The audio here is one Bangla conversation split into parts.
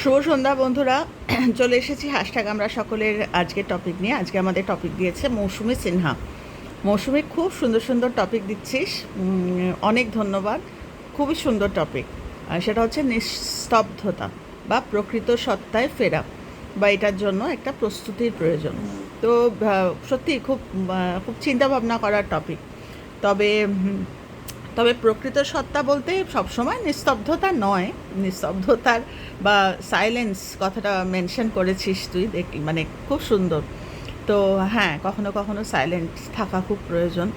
শুভ সন্ধ্যা, বন্ধুরা। চলে এসেছি হ্যাশট্যাগ আমরা সকলের আজকের টপিক নিয়ে। আজকে আমাদের টপিক দিয়েছে মৌসুমি সিনহা। মৌসুমি, খুব সুন্দর সুন্দর টপিক দিচ্ছিস। অনেক ধন্যবাদ। খুবই সুন্দর টপিক সেটা হচ্ছে নিস্তব্ধতা বা প্রকৃত সত্তায় ফেরা বা এটার জন্য একটা প্রস্তুতির প্রয়োজন। তো সত্যি খুব খুব চিন্তা ভাবনা করার টপিক তবে তবে প্রকৃত সত্তা বলতে সবসময় নিস্তব্ধতা নয়। নিস্তব্ধতার বা সাইলেন্স কথাটা মেনশন করেছিস তুই দেখ মানে খুব সুন্দর। তো হ্যাঁ কখনো কখনো সাইলেন্স থাকা খুব প্রয়োজন।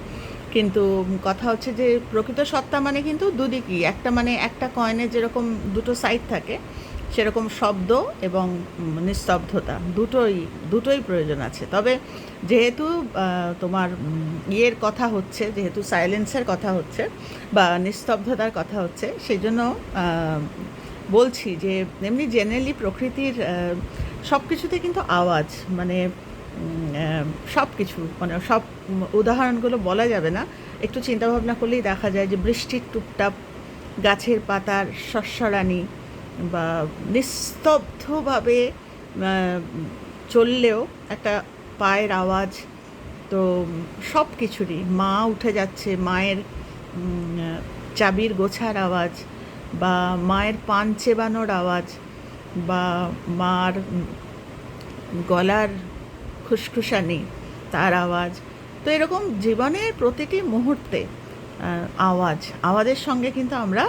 কিন্তু কথা হচ্ছে যে প্রকৃত সত্তা মানে কিন্তু দুদিকই। একটা মানে একটা কয়েনের যেরকম দুটো সাইড থাকে সেরকম শব্দ এবং নিস্তব্ধতা দুটোই দুটোই প্রয়োজন আছে। তবে যেহেতু তোমার ইয়ের কথা হচ্ছে, যেহেতু সাইলেন্সের কথা হচ্ছে বা নিস্তব্ধতার কথা হচ্ছে সেই জন্য বলছি যে এমনি জেনারেলি প্রকৃতির সব কিছুতে কিন্তু আওয়াজ মানে সব কিছু মানে সব উদাহরণগুলো বলা যাবে না। একটু চিন্তাভাবনা করলেই দেখা যায় যে বৃষ্টির টুপটাপ, গাছের পাতার শস্যরানি বা নিস্তব্ধভাবে চললেও একটা পায়ের আওয়াজ, তো সব কিছুরই। মা উঠে যাচ্ছে, মায়ের চাবির গোছার আওয়াজ বা মায়ের পান চেবানোর আওয়াজ বা মার গলার খুসখুসানি, তার আওয়াজ। তো এরকম জীবনের প্রতিটি মুহূর্তে আওয়াজ। আওয়াজের সঙ্গে কিন্তু আমরা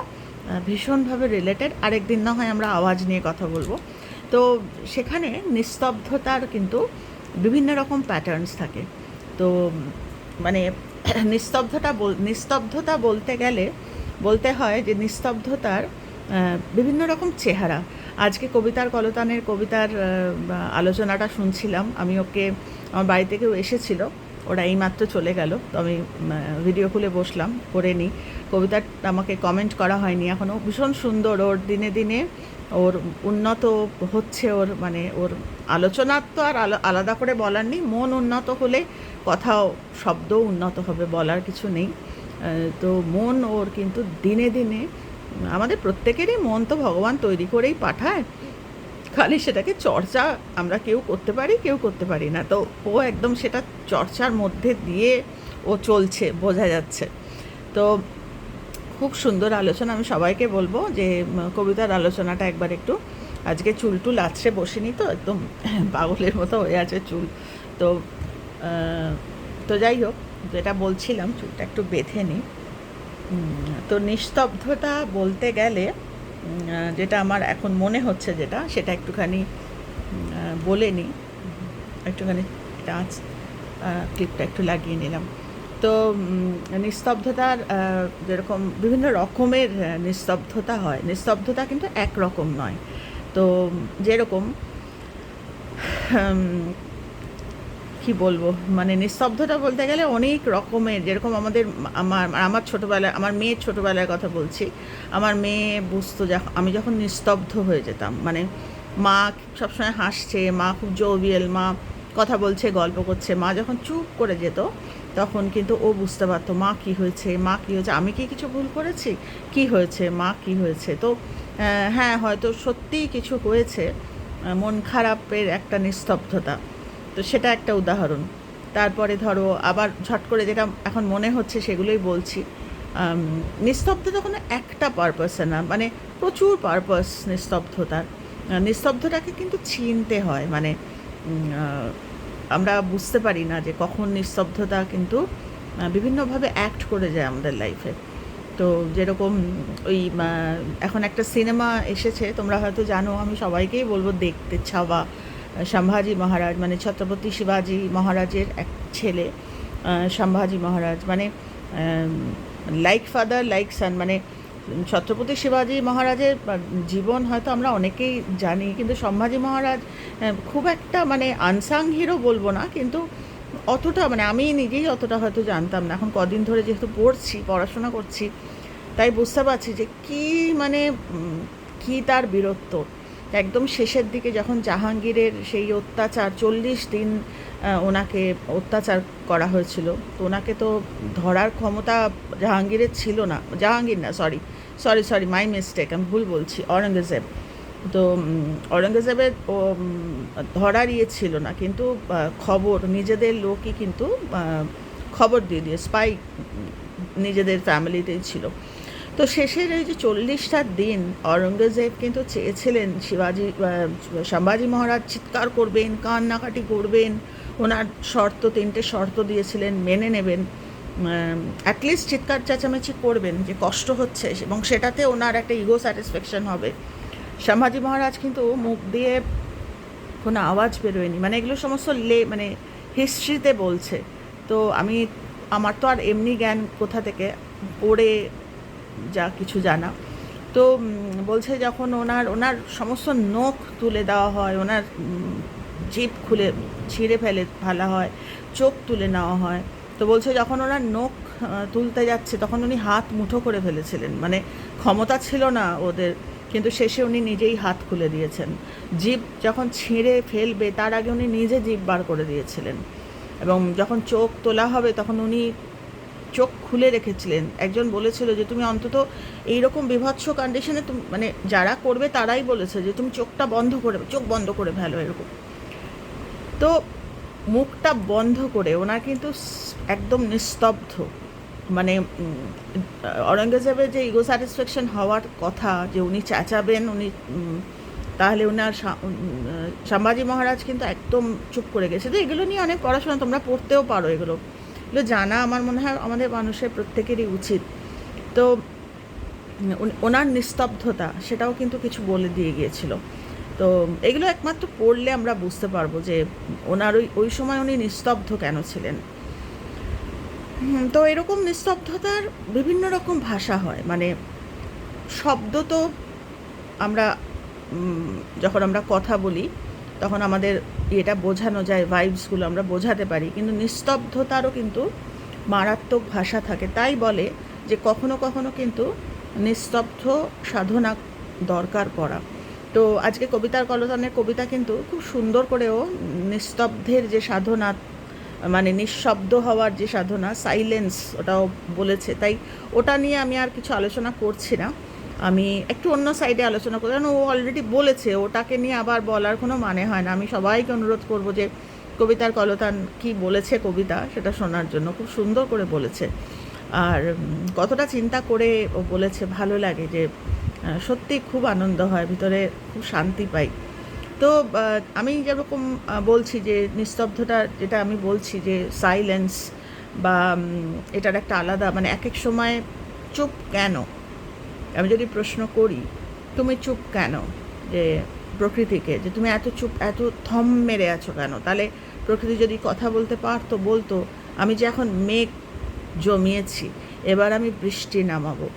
ভীষণভাবে রিলেটেড আরেকদিন না হয় আমরা আওয়াজ নিয়ে কথা বলব। তো সেখানে নিস্তব্ধতার কিন্তু বিভিন্ন রকম প্যাটার্নস থাকে। তো মানে নিস্তব্ধতা বল, নিস্তব্ধতা বলতে গেলে, বলতে হয় যে নিস্তব্ধতার বিভিন্ন রকম চেহারা। আজকে কবিতার কলতানের কবিতার আলোচনাটা শুনছিলাম। আমি ওকে, আমার বাড়ি থেকেও এসেছিল। ওরা এইমাত্র চলে গেল। তো আমি ভিডিও খুলে বসলাম, করে নিই। কবিতার আমাকে কমেন্ট করা হয়নি এখনও ভীষণ সুন্দর ওর, দিনে দিনে ওর উন্নত হচ্ছে ওর মানে ওর আলোচনার তো আর আলা- আলাদা করে বলার নেই। মন উন্নত হলে কথাও, শব্দও উন্নত হবে, বলার কিছু নেই। তো মন ওর কিন্তু দিনে দিনে, আমাদের প্রত্যেকেরই মন তো ভগবান তৈরি করেই পাঠায়। খালি সেটাকে চর্চা আমরা কেউ করতে পারি, কেউ করতে পারি না। তো ও একদম সেটা চর্চার মধ্যে দিয়ে ও চলছে, বোঝা যাচ্ছে। তো খুব সুন্দর আলোচনা, আমি সবাইকে বলব যে কবিতার আলোচনাটা একবার একটু, আজকে চুল টুল আছড়ে বসিনি তো, একদম পাগলের মতো হয়ে আছে চুল। তো তো যাই হোক, যেটা বলছিলাম, চুলটা একটু বেঁধে নিই তো নিস্তব্ধতা বলতে গেলে যেটা আমার এখন মনে হচ্ছে যেটা, সেটা একটুখানি বলে নিই। একটুখানি টাচ ক্লিপটা একটু লাগিয়ে নিলাম। তো নিস্তব্ধতার যেরকম বিভিন্ন রকমের নিস্তব্ধতা হয়। নিস্তব্ধতা কিন্তু একরকম নয়। তো, যেরকম কি বলব? মানে নিস্তব্ধতা বলতে গেলে অনেক রকমের, যেরকম আমাদের আমার আমার ছোটোবেলায়, আমার মেয়ের ছোটোবেলার কথা বলছি। আমার মেয়ে বুঝতো আমি যখন নিস্তব্ধ হয়ে যেতাম মানে মা সবসময় হাসছে, মা খুব জোবিয়েল, মা কথা বলছে, গল্প করছে, মা যখন চুপ করে যেত, তখন কিন্তু ও বুঝতে পারতো মা কি হয়েছে, মা কি হয়েছে, আমি কি কিছু ভুল করেছি, কি হয়েছে, মা কি হয়েছে। তো হ্যাঁ হয়তো সত্যিই কিছু হয়েছে মন খারাপের একটা নিস্তব্ধতা। তো সেটা একটা উদাহরণ। তারপরে ধরো আবার ঝট করে যেটা এখন মনে হচ্ছে সেগুলোই বলছি। নিস্তব্ধতা কোনো একটা পারপাসে না মানে প্রচুর পারপাস নিস্তব্ধতার। নিস্তব্ধটাকে কিন্তু চিনতে হয় মানে আমরা বুঝতে পারি না যে কখন নিস্তব্ধতা কিন্তু বিভিন্নভাবে অ্যাক্ট করে যায় আমাদের লাইফে তো যেরকম ওই এখন একটা সিনেমা এসেছে, তোমরা হয়তো জানো, আমি সবাইকেই বলব দেখতে ছাওয়া সম্ভাজি মহারাজ মানে ছত্রপতি শিবাজি মহারাজের এক ছেলে সম্ভাজি মহারাজ মানে লাইক ফাদার লাইক সান মানে ছত্রপতি শিবাজি মহারাজের জীবন হয়তো আমরা অনেকেই জানি, কিন্তু সম্ভাজি মহারাজ খুব একটা মানে আনসাং হিরো বলব না, কিন্তু অতটা মানে আমি নিজেই অতটা হয়তো জানতাম না। এখন কদিন ধরে যেহেতু পড়ছি, পড়াশোনা করছি, তাই বুঝতে পারছি যে কি মানে কি তার বীরত্ব। একদম শেষের দিকে যখন জাহাঙ্গীরের সেই অত্যাচার চল্লিশ দিন ওনাকে অত্যাচার করা হয়েছিল। তো ওনাকে তো ধরার ক্ষমতা জাহাঙ্গীরের ছিল না। জাহাঙ্গীর না sorry sorry sorry my mistake আমি ভুল বলছি অরঙ্গজেব তো উম, ঔরঙ্গজেবের ধরার ইয়ে ছিল না কিন্তু খবর নিজেদের লোকই কিন্তু খবর দিয়ে দিয়ে স্পাই নিজেদের ফ্যামিলিতেই ছিল। তো শেষের এই যে চল্লিশটা দিন ঔরঙ্গজেব কিন্তু চেয়েছিলেন শিবাজি সম্ভাজি মহারাজ চিৎকার করবেন, কান্নাকাটি করবেন। ওনার শর্ত, তিনটে শর্ত দিয়েছিলেন, মেনে নেবেন। অ্যাটলিস্ট চিৎকার চেঁচামেচি করবেন যে কষ্ট হচ্ছে এবং সেটাতে ওনার একটা ইগো স্যাটিসফ্যাকশন হবে। সম্ভাজি মহারাজ কিন্তু মুখ দিয়ে কোনো আওয়াজ বেরোয়নি। মানে এগুলো সমস্ত লে মানে হিস্ট্রিতে বলছে। তো আমি, আমার তো আর এমনি জ্ঞান কোথা থেকে পড়ে যা কিছু জানা। তো বলছে যখন ওনার ওনার সমস্ত নখ তুলে দেওয়া হয়, ওনার জিভ খুলে, ছিঁড়ে ফেলে ফেলা হয়, চোখ তুলে নেওয়া হয়, তো বলছে যখন ওনার নখ তুলতে যাচ্ছে, তখন উনি হাত মুঠো করে ফেলেছিলেন। মানে ক্ষমতা ছিল না ওদের, কিন্তু শেষে উনি নিজেই হাত খুলে দিয়েছেন। জিভ যখন ছিঁড়ে ফেলবে, তার আগে উনি নিজে জিভ বার করে দিয়েছিলেন। এবং যখন চোখ তোলা হবে, তখন উনি চোখ খুলে রেখেছিলেন। একজন বলেছিল যে তুমি অন্তত এইরকম বিভৎস কন্ডিশনে মানে যারা করবে তারাই বলেছে যে তুমি চোখটা বন্ধ করে চোখ বন্ধ করে ফেলো এরকম। তো মুখটা বন্ধ করে ওনার কিন্তু একদম নিস্তব্ধ। মানে উম, ঔরঙ্গজেবের যে ইগো স্যাটিসফ্যাকশন হওয়ার কথা যে উনি চেঁচাবেন উনি তাহলে ওনার সা- উম, আহ, সম্ভাজি মহারাজ কিন্তু একদম চুপ করে গেছে। তো এগুলো নিয়ে অনেক পড়াশোনা তোমরা পড়তেও পারো এগুলো। এগুলো জানা আমার মনে হয় আমাদের মানুষের প্রত্যেকেরই উচিত। তো ওনার নিস্তব্ধতা সেটাও কিন্তু কিছু বলে দিয়ে গিয়েছিল। তো এগুলো একমাত্র পড়লে আমরা বুঝতে পারব যে ওনার ওই ওই সময় উনি নিস্তব্ধ কেন ছিলেন। তো এরকম নিস্তব্ধতার বিভিন্ন রকম ভাষা হয়। মানে শব্দ তো আমরা যখন আমরা কথা বলি, তখন আমাদের এটা বোঝানো যায় ভাইবসগুলো আমরা বোঝাতে পারি। কিন্তু নিস্তব্ধতারও কিন্তু মারাত্মক ভাষা থাকে। তাই বলে যে কখনো কখনো কিন্তু নিস্তব্ধ সাধনা দরকার করা তো আজকে কবিতার কলতানের কবিতা কিন্তু খুব সুন্দর করেও নিস্তব্ধের যে সাধনা মানে নিঃশব্দ হওয়ার যে সাধনা সাইলেন্স ওটাও বলেছে। তাই ওটা নিয়ে আমি আর কিছু আলোচনা করছি না। আমি একটু অন্য সাইডে আলোচনা করি। কারণ ও অলরেডি বলেছে, ওটাকে নিয়ে আবার বলার কোনো মানে হয় না। আমি সবাইকে অনুরোধ করব যে, কবিতার কলতান কি বলেছে কবিতা সেটা শোনার জন্য। খুব সুন্দর করে বলেছে। আর কতটা চিন্তা করে ও বলেছে, ভালো লাগে যে সত্যি খুব আনন্দ হয়, ভিতরে খুব শান্তি পাই। তো আমি যেরকম বলছি যে, নিস্তব্ধতা যেটা আমি বলছি যে সাইলেন্স বা এটার একটা আলাদা মানে এক এক সময় চুপ কেন? আমি যদি প্রশ্ন করি, তুমি চুপ কেন? যে প্রকৃতিকে, যে তুমি এত চুপ, এত থম মেরে আছো কেন? তাহলে প্রকৃতি যদি কথা বলতে পারতো, বলতো, আমি যে এখন মেঘ জমিয়েছি, এবার আমি বৃষ্টি নামাবো।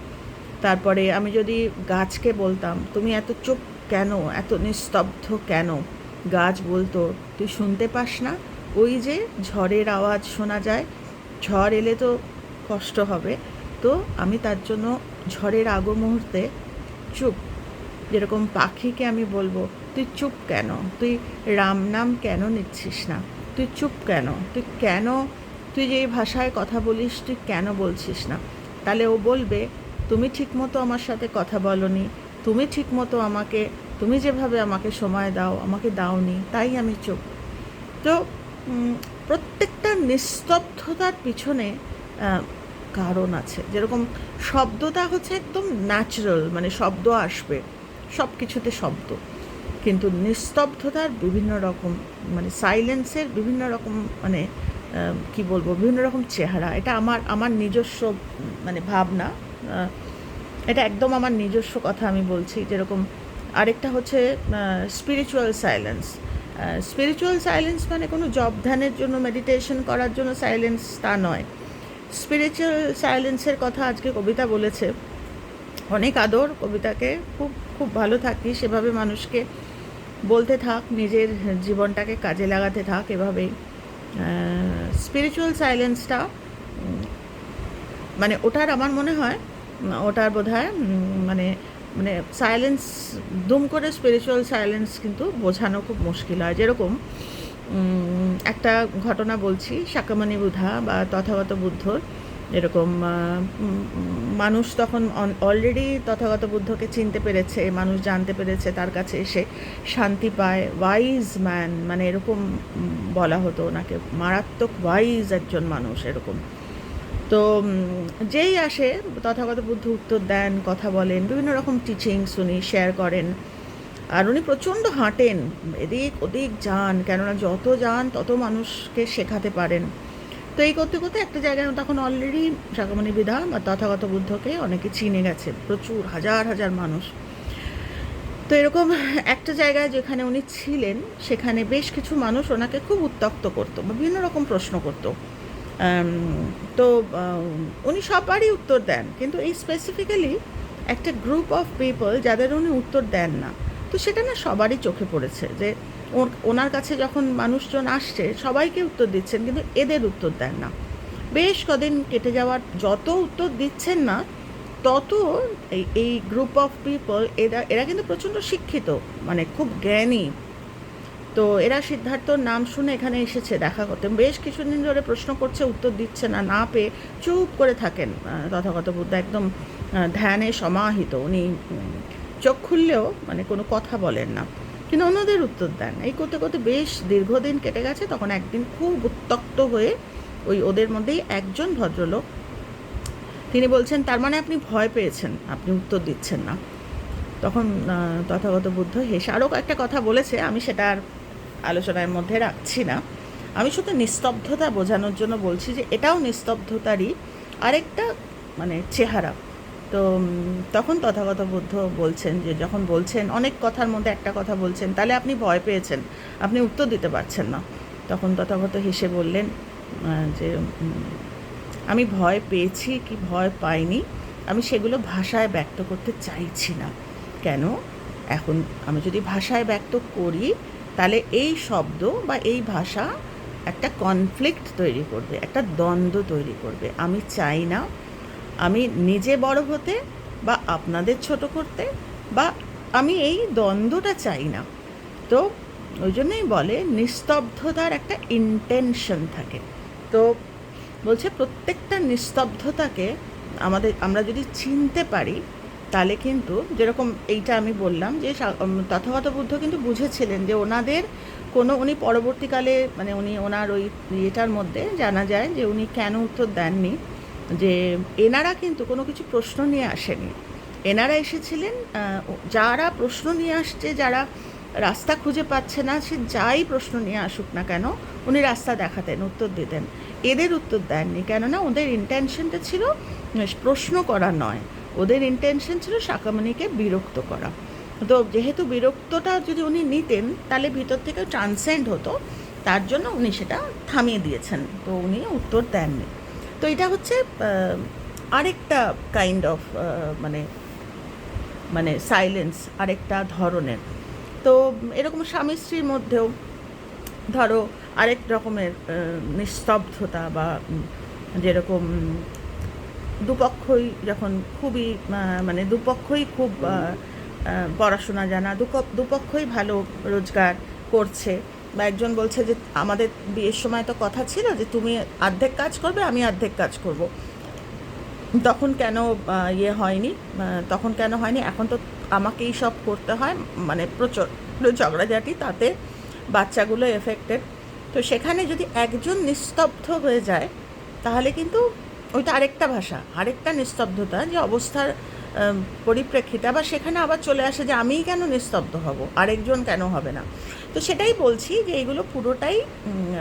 তারপরে আমি যদি গাছকে বলতাম, তুমি এত চুপ কেন? এত নিস্তব্ধ কেন? গাছ বলতো, তুই শুনতে পাস না? ওই যে ঝড়ের আওয়াজ শোনা যায়, ঝড় এলে তো কষ্ট হবে। তো আমি তার জন্য ঝড়ের আগ মুহূর্তে চুপ, যেরকম পাখিকে আমি বলব, তুই চুপ কেন? তুই রাম নাম কেন নিচ্ছিস না? তুই চুপ কেন? তুই কেন, তুই যে ভাষায় কথা বলিস, তুই কেন বলছিস না? তাহলে ও বলবে, তুমি ঠিকমতো আমার সাথে কথা বলনি, তুমি ঠিকমতো আমাকে, তুমি যেভাবে আমাকে সময় দাও, আমাকে দাওনি, তাই আমি চুপ। তো প্রত্যেকটা নিস্তব্ধতার পিছনে কারণ আছে। যেরকম শব্দটা হচ্ছে একদম ন্যাচারাল মানে শব্দ আসবে সব কিছুতে শব্দ। কিন্তু নিস্তব্ধতার বিভিন্ন রকম মানে সাইলেন্সের বিভিন্ন রকম মানে কি বলব, বিভিন্ন রকম চেহারা। এটা আমার আমার নিজস্ব মানে ভাবনা। এটা একদম আমার নিজস্ব কথা আমি বলছি। যেরকম আরেকটা হচ্ছে স্পিরিচুয়াল সাইলেন্স স্পিরিচুয়াল সাইলেন্স মানে কোনো জব ধ্যানের জন্য মেডিটেশন করার জন্য সাইলেন্স তা নয়। স্পিরিচুয়াল সাইলেন্সের কথা আজকে কবিতা বলেছে। অনেক আদর, কবিতাকে খুব খুব ভালো থাকি সেভাবে মানুষকে বলতে থাক, নিজের জীবনটাকে কাজে লাগাতে থাক, এভাবেই। স্পিরিচুয়াল সাইলেন্সটা মানে ওটার আমার মনে হয়, ওটার বোধ মানে মানে সাইলেন্স দুম করে স্পিরিচুয়াল সাইলেন্স কিন্তু বোঝানো খুব মুশকিল হয়। যেরকম একটা ঘটনা বলছি শাকামণি বুধা বা তথাগত বুদ্ধর। এরকম মানুষ তখন অলরেডি তথাগত বুদ্ধকে চিনতে পেরেছে, মানুষ জানতে পেরেছে, তার কাছে এসে শান্তি পায়। ওয়াইজ ম্যান মানে এরকম বলা হতো ওনাকে। মারাত্মক ওয়াইজ একজন মানুষ এরকম। তো যেই আসে, তথাগত বুদ্ধ উত্তর দেন, কথা বলেন, বিভিন্ন রকম টিচিং শুনি শেয়ার করেন। আর উনি প্রচণ্ড হাঁটেন, এদিক ওদিক যান, কেননা যত যান তত মানুষকে শেখাতে পারেন। তো এই করতে করতে একটা জায়গায় তখন অলরেডি শাকামণি বিধা বা তথাগত বুদ্ধকে অনেকে চিনে গেছে প্রচুর, হাজার হাজার মানুষ। তো এরকম একটা জায়গায় যেখানে উনি ছিলেন, সেখানে বেশ কিছু মানুষ ওনাকে খুব উত্তক্ত করতো বা বিভিন্ন রকম প্রশ্ন করতো। তো উনি সবারই উত্তর দেন, কিন্তু এই স্পেসিফিক্যালি একটা গ্রুপ অফ পিপল যাদের উনি উত্তর দেন না। তো সেটা না সবারই চোখে পড়েছে যে ওনার কাছে যখন মানুষজন আসছে, সবাইকে উত্তর দিচ্ছেন, কিন্তু এদের উত্তর দেন না। বেশ কদিন কেটে যাওয়ার যত উত্তর দিচ্ছেন না, তত এই এই গ্রুপ অফ পিপল এরা এরা কিন্তু প্রচণ্ড শিক্ষিত মানে খুব জ্ঞানী। তো এরা সিদ্ধার্থর নাম শুনে এখানে এসেছে দেখা করতে। বেশ কিছুদিন ধরে প্রশ্ন করছে, উত্তর দিচ্ছে না না পেয়ে চুপ করে থাকেন তথাগত বুদ্ধ একদম ধ্যানে সমাহিত। উনি চোখ খুললেও মানে কোনো কথা বলেন না। কিন্তু অন্যদের উত্তর দেন। এই করতে করতে বেশ দীর্ঘদিন কেটে গেছে, তখন একদিন খুব উত্তক্ত হয়ে ওই ওদের মধ্যেই একজন ভদ্রলোক, তিনি বলছেন, তার মানে আপনি ভয় পেয়েছেন, আপনি উত্তর দিচ্ছেন না। তখন তথাগত বুদ্ধ হেসে, আরও একটা কথা বলেছে, আমি সেটা আর আলোচনার মধ্যে রাখছি না। আমি শুধু নিস্তব্ধতা বোঝানোর জন্য বলছি যে, এটাও নিস্তব্ধতারই আরেকটা মানে চেহারা। তো তখন তথাগত বুদ্ধ বলছেন যে, যখন বলছেন, অনেক কথার মধ্যে একটা কথা বলছেন, তাহলে আপনি ভয় পেয়েছেন, আপনি উত্তর দিতে পারছেন না। তখন তথাগত হেসে বললেন যে আমি ভয় পেয়েছি কি ভয় পাইনি, আমি সেগুলো ভাষায় ব্যক্ত করতে চাইছি না। কেন? এখন আমি যদি ভাষায় ব্যক্ত করি, তাহলে এই শব্দ বা এই ভাষা একটা কনফ্লিক্ট তৈরি করবে, একটা দ্বন্দ্ব তৈরি করবে। আমি চাই না আমি নিজে বড় হতে বা আপনাদের ছোট করতে বা আমি এই দ্বন্দ্বটা চাই না। তো ওই জন্যই বলে নিস্তব্ধতার একটা ইন্টেনশন থাকে। তো বলছে প্রত্যেকটা নিস্তব্ধতাকে আমাদের, আমরা যদি চিনতে পারি, তাহলে কিন্তু যেরকম এইটা আমি বললাম যে তথাগত বুদ্ধ কিন্তু বুঝেছিলেন যে ওনাদের কোনো, উনি পরবর্তীকালে মানে উনি ওনার ওই ইয়েটার মধ্যে জানা যায় যে উনি কেন উত্তর দেননি। যে এনারা কিন্তু কোনো কিছু প্রশ্ন নিয়ে আসেনি এনারা এসেছিলেন যারা প্রশ্ন নিয়ে আসছে, যারা রাস্তা খুঁজে পাচ্ছে না, সে যাই প্রশ্ন নিয়ে আসুক না কেন, উনি রাস্তা দেখাতেন, উত্তর দিতেন। এদের উত্তর দেননি, কেননা ওদের ইন্টেনশনটা ছিল প্রশ্ন করা নয়। ওদের ইন্টেনশন ছিল শাকামণিকে বিরক্ত করা। তো যেহেতু বিরক্তটা যদি উনি নিতেন, তাহলে ভিতর থেকে ট্রান্সেন্ড হতো, তার জন্য উনি সেটা থামিয়ে দিয়েছেন। তো উনি উত্তর দেননি। তো এটা হচ্ছে আরেকটা কাইন্ড অফ মানে মানে সাইলেন্স আরেকটা ধরনের। তো এরকম স্বামী স্ত্রীর মধ্যেও ধরো আরেক রকমের নিস্তব্ধতা বা যেরকম দুপক্ষই যখন খুবই মানে দুপক্ষই খুব পড়াশোনা জানা, দুপ- দুপক্ষই ভালো রোজগার করছে বা একজন বলছে যে, আমাদের বিয়ের সময় তো কথা ছিল যে, তুমি অর্ধেক কাজ করবে, আমি অর্ধেক কাজ করব। তখন কেন ইয়ে হয়নি? তখন কেন হয়নি? এখন তো আমাকেই সব করতে হয় মানে প্রচণ্ড ঝগড়াঝাটি, তাতে বাচ্চাগুলো এফেক্টেড তো সেখানে যদি একজন নিস্তব্ধ হয়ে যায়, তাহলে কিন্তু ওইটা আরেকটা ভাষা, আরেকটা নিস্তব্ধতা যে, অবস্থার পরিপ্রেক্ষিতে। আবার সেখানে আবার চলে আসে যে, আমিই কেন নিস্তব্ধ হব? আরেকজন কেন হবে না? তো সেটাই বলছি যে এগুলো পুরোটাই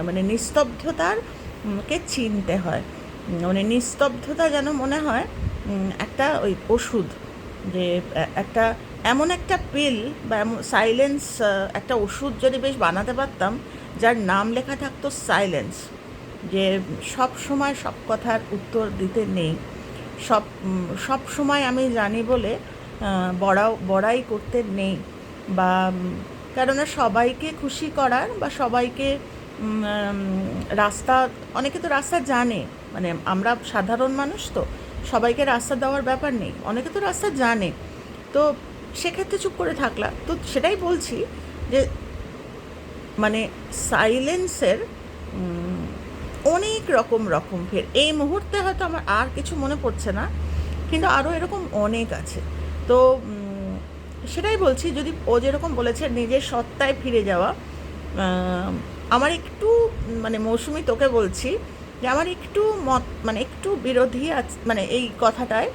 মানে নিস্তব্ধতার কে চিনতে হয়। মানে নিস্তব্ধতা যেন মনে হয় একটা ওই ওষুধ যে একটা এমন একটা পিল বা এমন সাইলেন্স একটা ওষুধ যদি বেশ বানাতে পারতাম, যার নাম লেখা থাকতো সাইলেন্স যে সব সময় সব কথার উত্তর দিতে নেই। সব সব সময় আমি জানি বলে বড়াও, বড়াই করতে নেই বা কেননা সবাইকে খুশি করার বা সবাইকে রাস্তা, অনেকে তো রাস্তা জানে মানে আমরা সাধারণ মানুষ তো, সবাইকে রাস্তা দেওয়ার ব্যাপার নেই, অনেকে তো রাস্তা জানে। তো সেক্ষেত্রে চুপ করে থাকলা। তো সেটাই বলছি যে মানে সাইলেন্সের অনেক রকম রকম ফের। এই মুহূর্তে হয়তো আমার আর কিছু মনে পড়ছে না, কিন্তু আরও এরকম অনেক আছে। তো সেটাই বলছি, যদি ও যেরকম বলেছে নিজের সত্তায় ফিরে যাওয়া আমার একটু মানে মৌসুমি তোকে বলছি যে আমার একটু মত মানে একটু বিরোধী আছে মানে এই কথাটায়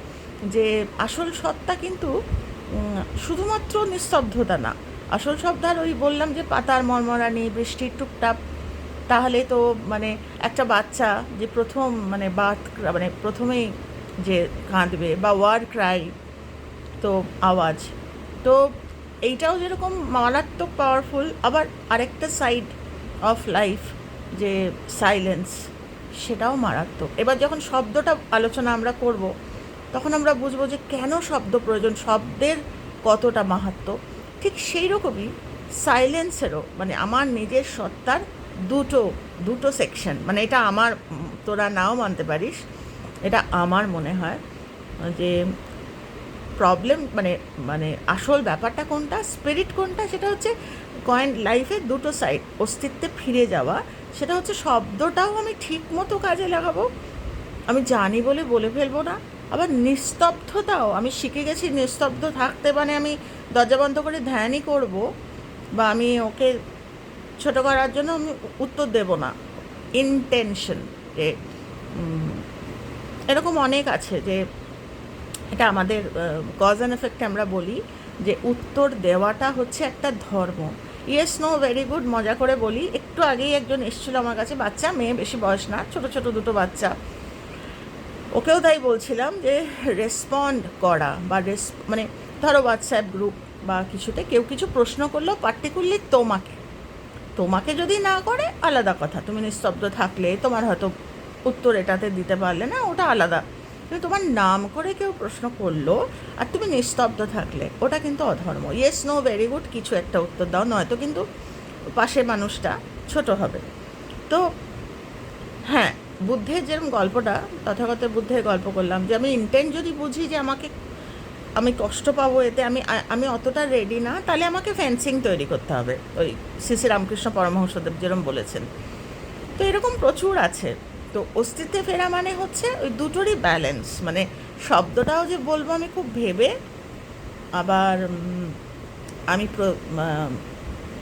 যে আসল সত্তা কিন্তু শুধুমাত্র নিস্তব্ধতা না। আসল শব্দার ওই বললাম যে পাতার মরমরানি, বৃষ্টির টুকটাপ তাহলে তো মানে একটা বাচ্চা যে প্রথম মানে বার্থ মানে প্রথমেই যে কাঁদবে বা ওয়ার ক্রাই, তো আওয়াজ। তো এইটাও যেরকম মারাত্মক পাওয়ারফুল আবার আরেকটা সাইড অফ লাইফ যে সাইলেন্স সেটাও মারাত্মক। এবার যখন শব্দটা আলোচনা আমরা করব, তখন আমরা বুঝব যে কেন শব্দ প্রয়োজন, শব্দের কতটা মাহাত্ম। ঠিক সেই রকমই সাইলেন্সেরও মানে আমার নিজের সত্তার দুটো দুটো সেকশন মানে এটা আমার তোরা নাও মানতে পারিস, এটা আমার মনে হয়, যে প্রবলেম মানে মানে আসল ব্যাপারটা কোনটা স্পিরিট কোনটা, সেটা হচ্ছে কয়েন লাইফের দুটো সাইড অস্তিত্বে ফিরে যাওয়া। সেটা হচ্ছে শব্দটাও আমি ঠিক মতো কাজে লাগাবো। আমি জানি বলে বলে ফেলব না। আবার নিস্তব্ধতাও, আমি শিখে গেছি নিস্তব্ধ থাকতে মানে আমি দরজা বন্ধ করে ধ্যানই করব বা আমি ওকে ছোটো করার জন্য আমি উত্তর দেব না। ইনটেনশন যে এরকম অনেক আছে যে এটা আমাদের কজ অ্যান্ড এফেক্টে আমরা বলি যে উত্তর দেওয়াটা হচ্ছে একটা ধর্ম। ইয়েস নো ভেরি গুড মজা করে বলি। একটু আগেই একজন এসেছিল আমার কাছে, বাচ্চা, মেয়ে, বেশি বয়স না, ছোট ছোট দুটো বাচ্চা। ওকেও তাই বলছিলাম যে রেসপন্ড করা বা রেস মানে ধরো হোয়াটসঅ্যাপ গ্রুপ বা কিছুতে কেউ কিছু প্রশ্ন করল পার্টিকুলারলি তোমাকে। তোমাকে যদি না করে, আলাদা কথা। তুমি নিস্তব্ধ থাকলে তোমার হয়তো উত্তর এটাতে দিতে পারলে না, ওটা আলাদা। কিন্তু তোমার নাম করে কেউ প্রশ্ন করল আর তুমি নিস্তব্ধ থাকলে, ওটা কিন্তু অধর্ম। ইয়েস নো ভেরি গুড কিছু একটা উত্তর দাও, নয়তো কিন্তু পাশের মানুষটা ছোট হবে। তো হ্যাঁ বুদ্ধের যেরকম গল্পটা, তথাগত বুদ্ধের গল্প করলাম যে আমি ইন্টেন্ট যদি বুঝি যে আমাকে, আমি কষ্ট পাবো এতে, আমি আমি অতটা রেডি না, তাহলে আমাকে ফেন্সিং তৈরি করতে হবে। ওই শ্রী শ্রী রামকৃষ্ণ পরমহংসদেব যেরকম বলেছেন। তো এরকম প্রচুর আছে। তো অস্তিত্বে ফেরা মানে হচ্ছে ওই দুটোরই ব্যালেন্স মানে শব্দটাও যে বলব আমি খুব ভেবে, আবার আমি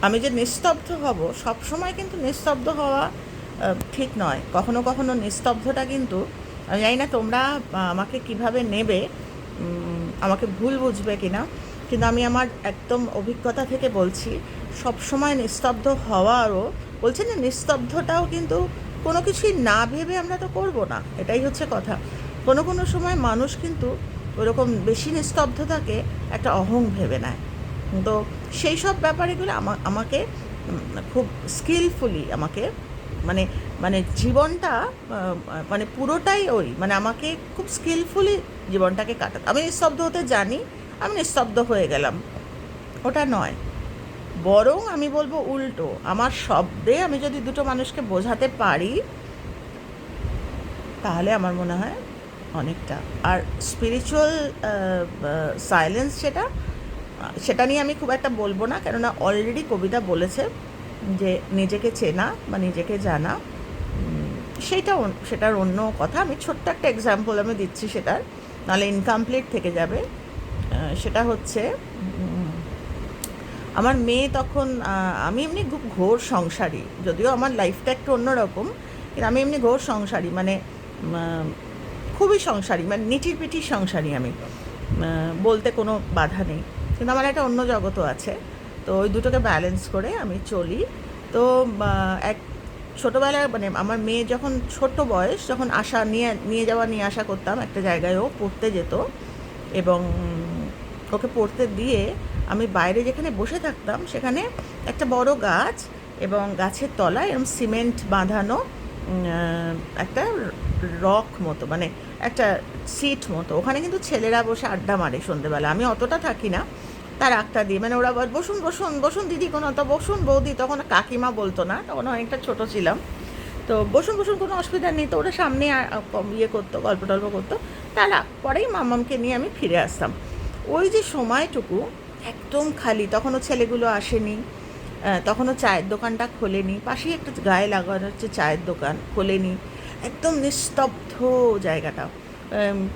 আমি যে নিস্তব্ধ হব সব সময় কিন্তু নিস্তব্ধ হওয়া ঠিক নয়। কখনো কখনো নিস্তব্ধটা কিন্তু, আমি জানি না তোমরা আমাকে কীভাবে নেবে আমাকে ভুল বুঝবে কিনা, কিন্তু আমি আমার একদম অভিজ্ঞতা থেকে বলছি সব সময় নিস্তব্ধ হওয়ারও, বলছি না নিস্তব্ধটাও কিন্তু কোনো কিছুই না ভেবে আমরা তো করব না, এটাই হচ্ছে কথা। কোনো কোনো সময় মানুষ কিন্তু ওরকম বেশি নিস্তব্ধতাকে একটা অহং ভেবে নেয়। তো সেই সব ব্যাপারগুলো আমা, আমাকে খুব স্কিলফুলি আমাকে মানে মানে জীবনটা মানে পুরোটাই ওই মানে আমাকে খুব স্কিলফুলি জীবনটাকে কাটাতে। আমি নিস্তব্ধ হতে জানি, আমি নিস্তব্ধ হয়ে গেলাম। ওটা নয়। বরং আমি বলব উল্টো। আমার শব্দে আমি যদি দুটো মানুষকে বোঝাতে পারি, তাহলে আমার মনে হয় অনেকটা। আর স্পিরিচুয়াল সাইলেন্স সেটা সেটা নিয়ে আমি খুব একটা বলব না, কেননা অলরেডি কবিতা বলেছে যে নিজেকে চেনা বা নিজেকে জানা সেইটা সেটার অন্য কথা। আমি ছোট্ট একটা এক্সাম্পল আমি দিচ্ছি সেটার। নাহলে ইনকমপ্লিট থেকে যাবে। সেটা হচ্ছে আমার মেয়ে তখন আমি এমনি খুব ঘোর সংসারী, যদিও আমার লাইফটা একটু অন্যরকম, কিন্তু আমি এমনি ঘোর সংসারী মানে খুবই সংসারী মানে নিটির পিটির সংসারী আমি বলতে কোনো বাধা নেই। কিন্তু আমার একটা অন্য জগতও আছে, তো ওই দুটোকে ব্যালেন্স করে আমি চলি। তো এক ছোটোবেলায় মানে আমার মেয়ে যখন ছোট বয়স, যখন আসা নিয়ে নিয়ে যাওয়া নিয়ে আসা করতাম, একটা জায়গায় ও পড়তে যেত এবং ওকে পড়তে দিয়ে আমি বাইরে যেখানে বসে থাকতাম, সেখানে একটা বড় গাছ এবং গাছের তলায় এরকম সিমেন্ট বাঁধানো একটা রক মতো মানে একটা সিট মতো। ওখানে কিন্তু ছেলেরা বসে আড্ডা মারে সন্ধেবেলা। আমি অতটা থাকি না। তার আটটা দিয়ে মানে ওরা বসুন বসুন বসুন দিদি কোনো অত বসুন বৌদি। তখন কাকিমা বলতো না, তখন অনেকটা ছোট ছিলাম। তো, বসুন বসুন, কোনো অসুবিধা নেই। তো ওরা সামনে ইয়ে করতো, গল্প টল্প করতো। তারা পরেই মামামকে নিয়ে আমি ফিরে আসতাম। ওই যে সময়টুকু একদম খালি। তখনও ছেলেগুলো আসেনি। তখনও চায়ের দোকানটা খোলেনি। পাশেই একটা গায়ে লাগানো হচ্ছে চায়ের দোকান, খোলেনি। একদম নিস্তব্ধ জায়গাটা।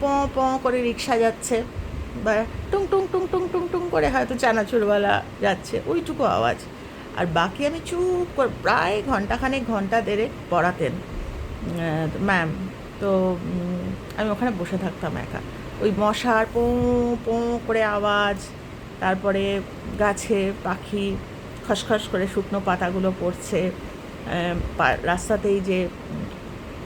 পঁ পঁ করে রিক্সা যাচ্ছে। বা টুং টুং টুং টুং টুং টুং করে হয়তো চানাচুরওয়ালা যাচ্ছে। ওইটুকু আওয়াজ। আর বাকি আমি চুপ করে প্রায় ঘন্টাখানেক ঘণ্টা দেড়েক পড়াতেন। ম্যাম তো আমি ওখানে বসে থাকতাম একা। ওই মশার পোঁ পোঁ করে আওয়াজ। তারপরে গাছে পাখি খসখস করে শুকনো পাতাগুলো পড়ছে রাস্তাতেই যে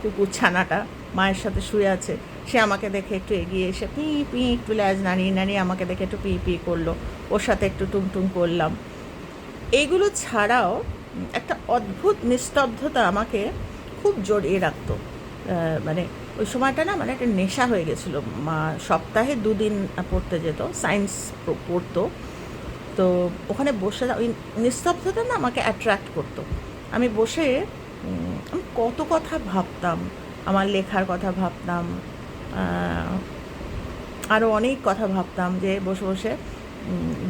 কুকুর ছানাটা মায়ের সাথে শুয়ে আছে, সে আমাকে দেখে একটু এগিয়ে এসে পি পি, একটু ল্যাজ নাড়িয়ে নাড়িয়ে আমাকে দেখে একটু পি পি করল, ওর সাথে একটু টুং টুং করলাম। এইগুলো ছাড়াও একটা অদ্ভুত নিস্তব্ধতা আমাকে খুব জড়িয়ে রাখতো। মানে ওই সময়টা না মানে একটা নেশা হয়ে গেছিল। মা সপ্তাহে দুদিন পড়তে যেত সায়েন্স পড়তো। তো ওখানে বসে ওই নিস্তব্ধতা না আমাকে অ্যাট্রাক্ট করতো। আমি বসে আমি কত কথা ভাবতাম, আমার লেখার কথা ভাবতাম আরও অনেক কথা ভাবতাম যে বসে বসে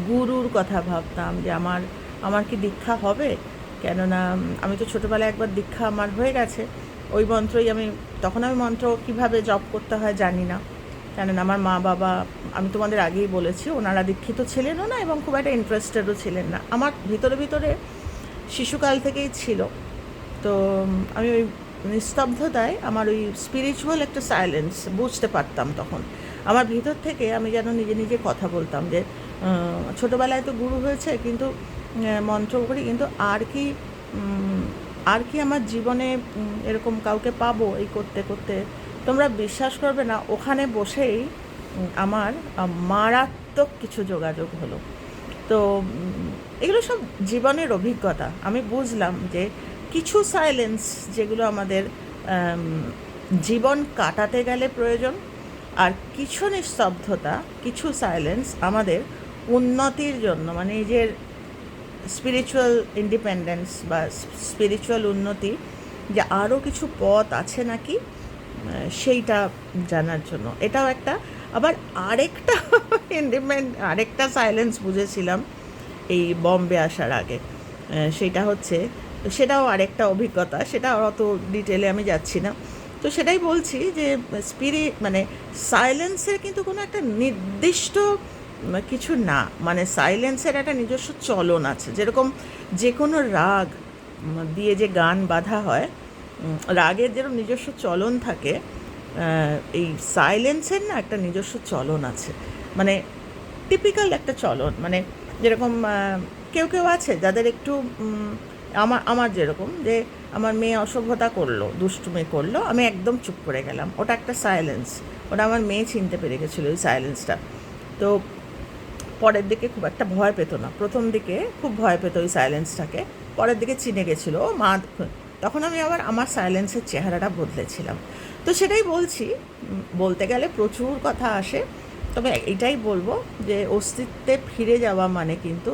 গুরুর কথা ভাবতাম যে আমার আমার কি দীক্ষা হবে? কেননা আমি তো ছোটোবেলায় একবার দীক্ষা আমার হয়ে গেছে। ওই মন্ত্রই আমি, তখন আমি মন্ত্র কীভাবে জপ করতে হয় জানি না। কেননা আমার মা বাবা, আমি তোমাদের আগেই বলেছি, ওনারা দীক্ষিত ছিলেনও না এবং খুব একটা ইন্টারেস্টেডও ছিলেন না। আমার ভিতরে ভিতরে শিশুকাল থেকেই ছিল। তো আমি ওই নিস্তব্ধতায়, আমার ওই স্পিরিচুয়াল একটা সাইলেন্স বুঝতে পারতাম তখন। আমার ভিতর থেকে আমি যেন নিজে নিজে কথা বলতাম যে ছোটোবেলায় তো গুরু হয়েছে, কিন্তু মন্ত্র করি কিন্তু আর কি আর কি আমার জীবনে এরকম কাউকে পাবো এই করতে করতে? তোমরা বিশ্বাস করবে না, ওখানে বসেই আমার মারাত্মক কিছু যোগাযোগ হলো। তো এগুলো সব জীবনের অভিজ্ঞতা। আমি বুঝলাম যে কিছু সাইলেন্স যেগুলো আমাদের জীবন কাটাতে গেলে প্রয়োজন, আর কিছু নিস্তব্ধতা কিছু সাইলেন্স আমাদের উন্নতির জন্য মানে নিজের স্পিরিচুয়াল ইন্ডিপেন্ডেন্স বা স্পিরিচুয়াল উন্নতি, যে আরও কিছু পথ আছে নাকি সেইটা জানার জন্য। এটাও একটা, আবার আরেকটা ইন্ডিপেন্ড আরেকটা সাইলেন্স বুঝেছিলাম এই বম্বে আসার আগে। সেটা হচ্ছে, সেটাও আরেকটা অভিজ্ঞতা, সেটা অত ডিটেলে আমি যাচ্ছি না। তো সেটাই বলছি যে স্পিরিট মানে সাইলেন্সের কিন্তু কোনো একটা নির্দিষ্ট কিছু না। মানে সাইলেন্সের একটা নিজস্ব চলন আছে। যেরকম যে কোনো রাগ দিয়ে যে গান বাঁধা হয় রাগের যেরকম নিজস্ব চলন থাকে এই সাইলেন্সের না একটা নিজস্ব চলন আছে। মানে টিপিক্যাল একটা চলন। মানে যেরকম কেউ কেউ আছে যাদের একটু আমার আমার যেরকম যে আমার মেয়ে অসভ্যতা করল, দুষ্টুমি করল, আমি একদম চুপ করে গেলাম। ওটা একটা সাইলেন্স ওটা আমার মেয়ে চিনতে পেরে গেছিল ওই সাইলেন্সটা তো পরের দিকে খুব একটা ভয় পেতো না। প্রথম দিকে খুব ভয় পেতো ওই সাইলেন্সটাকে পরের দিকে চিনে গেছিল। ও মা, তখন আমি আবার আমার সাইলেন্সের চেহারাটা বদলেছিলাম। তো সেটাই বলছি বলতে গেলে প্রচুর কথা আসে। তবে এটাই বলব যে অস্তিত্বে ফিরে যাওয়া মানে কিন্তু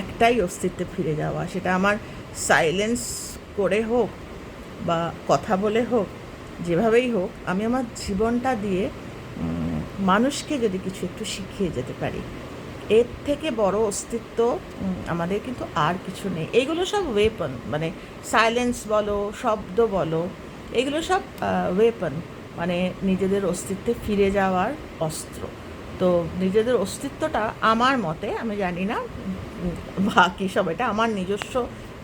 একটাই অস্তিত্বে ফিরে যাওয়া। সেটা আমার সাইলেন্স করে হোক বা কথা বলে হোক, যেভাবেই হোক, আমি আমার জীবনটা দিয়ে মানুষকে যদি কিছু একটু শিখিয়ে যেতে পারি, এর থেকে বড় অস্তিত্ব আমাদের কিন্তু আর কিছু নেই। এইগুলো সব ওয়েপন মানে সাইলেন্স বলো, শব্দ বলো, এগুলো সব ওয়েপন মানে নিজেদের অস্তিত্বে ফিরে যাওয়ার অস্ত্র। তো নিজেদের অস্তিত্বটা আমার মতে, আমি জানি না বাকি সব এটা আমার নিজস্ব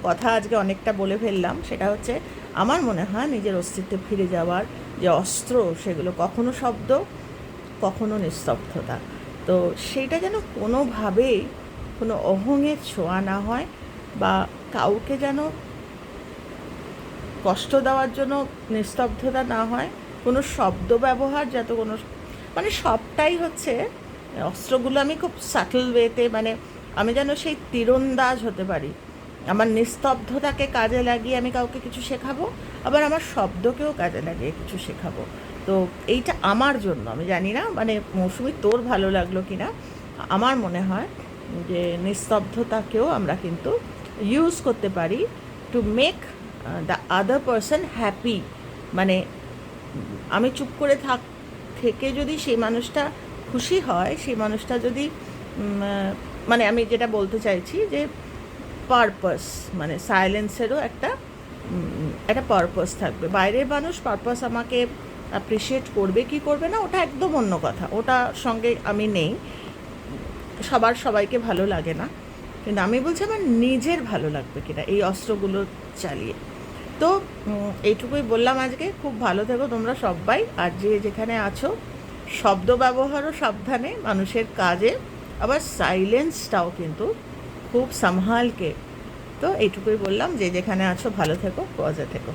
কথা আজকে অনেকটা বলে ফেললাম, সেটা হচ্ছে আমার মনে হয় নিজের অস্তিত্বে ফিরে যাওয়ার যে অস্ত্র, সেগুলো কখনো শব্দ কখনো নিস্তব্ধতা। তো সেইটা যেন কোনোভাবেই কোনো অহংয়ের ছোঁয়া না হয় বা কাউকে যেন কষ্ট দেওয়ার জন্য নিস্তব্ধতা না হয়, কোনো শব্দ ব্যবহার যাতে কোনো মানে সবটাই হচ্ছে, অস্ত্রগুলো আমি খুব সাটল ওয়েতে মানে আমি যেন সেই তীরন্দাজ হতে পারি। আমার নিস্তব্ধতাকে কাজে লাগিয়ে আমি কাউকে কিছু শেখাবো, আবার আমার শব্দকেও কাজে লাগিয়ে কিছু শেখাবো। তো এইটা আমার জন্য, আমি জানি না মানে মৌসুমি তোর ভালো লাগল কি না আমার মনে হয় যে নিস্তব্ধতাকেও আমরা কিন্তু ইউজ করতে পারি to make the other person happy মানে আমি চুপ করে থাক, থেকে যদি সেই মানুষটা খুশি হয়, সেই মানুষটা যদি মানে আমি যেটা বলতে চাইছি যে পারপাস মানে সাইলেন্সেরও একটা একটা পারপাস থাকবে। বাইরের মানুষ পারপাস আমাকে অ্যাপ্রিসিয়েট করবে কি করবে না, ওটা একদম অন্য কথা। ওটা সঙ্গে আমি নেই। সবার সবাইকে ভালো লাগে না। কিন্তু আমি বলছি আমার নিজের ভালো লাগবে কিনা, এই অস্ত্রগুলো চালিয়ে। তো এইটুকুই বললাম আজকে। খুব ভালো থেকো তোমরা সবাই। আর যে যেখানে আছো, শব্দ ব্যবহারও সাবধানে, মানুষের কাজে। আবার সাইলেন্সটাও কিন্তু খুব সামহালকে তো এইটুকুই বললাম। যে যেখানে আছো, ভালো থেকো পজে থেকো।